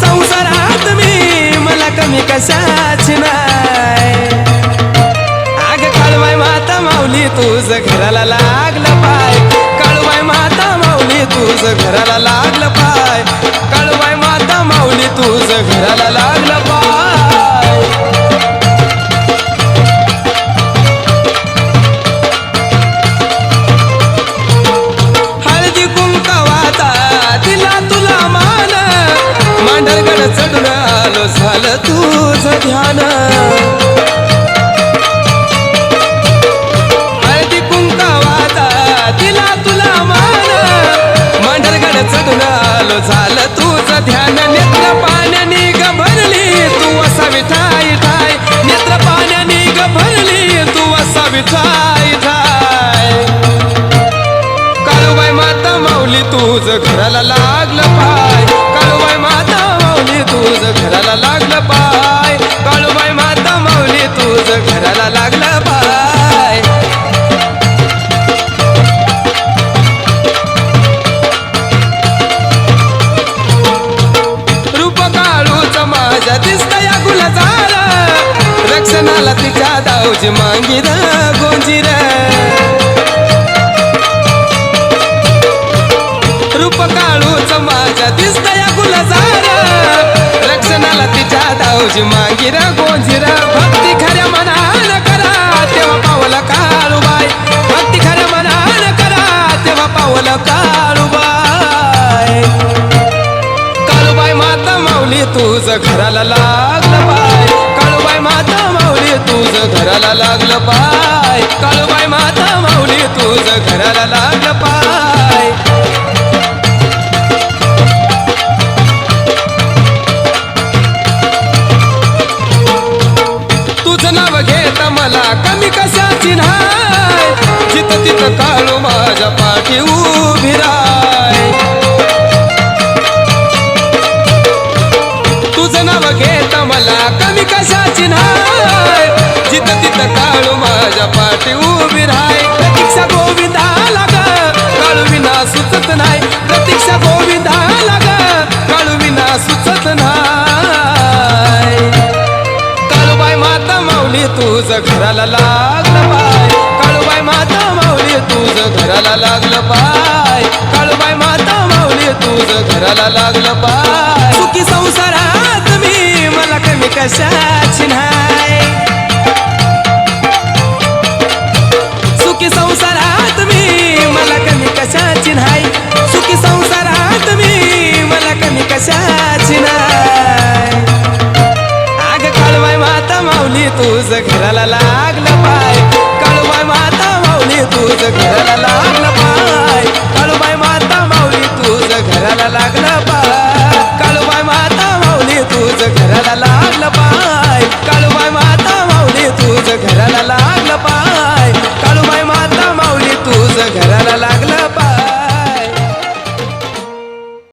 संसारात मी मला कमी कशाच नाही. आग काळवाय माता माऊली तुझ घराला लागलं पाय. काळवाय माता माऊली तुझ घराला लागलं पाय. काळवाय माता माऊली तुझ घराला लाग झालं तुझं ध्यान. हळदी कुंकवाचा दिला तुला मान. मांडरगड चढून आलो झालं तुझं ध्यान. नेत्र पाण्याने गभरली तू असा विठाई ठाय नेत्र पाण्याने गभरली तू असा विठाई ठाय काळूबाई माता माऊली तुझ घराला लागलं पा मांगीर गोंजिरा. रूप काळूच माझ्या दिसत या गुलजार. रक्षणाला तिच्या दाऊजी मांगीर गोंजीर. भक्ती खऱ्या मनान करा तेव्हा पावल काळूबाई. भक्ती खऱ्या मनान करा तेव्हा पावल काळूबाई. काळूबाई माता माऊली तुझ घराला लागलं पाय माऊली तुझ घराला लागलं पाय. काळूबाई माता माऊली तुझ घराला लागलं पाय. तुझं नाव घेत मला कमी कशाची नाही. जिथं तिथं काळू माझ्या पाठी उभी राय. तुझं नाव घेत मला कमी कशाची नाही. काळू माझ्या पाठी उभी राहाय प्रतीक्षा गोविंदाला ग काळू विना सुचत नाही. प्रतीक्षा गोविंदाला ग काळू विना सुचत नाही. काळूबाई माता माऊली तुझ घराला लागलं पाय. काळूबाई माता माऊली तुझ घराला लागलं पाय. काळूबाई माता माऊली तुझ घराला लागलं पाय. सुखी संसारात मी मला कमी कशाची नाही. घराला लागलं पाय. काळूबाई माता माऊली तुझ घराला लागला पाय. काळूबाई माता माऊली तुझ घराला लागला पाय. काळूबाई माता माऊली तुझ घराला लागला पाय. काळूबाई माता माऊली तुझ घराला लागला पाय.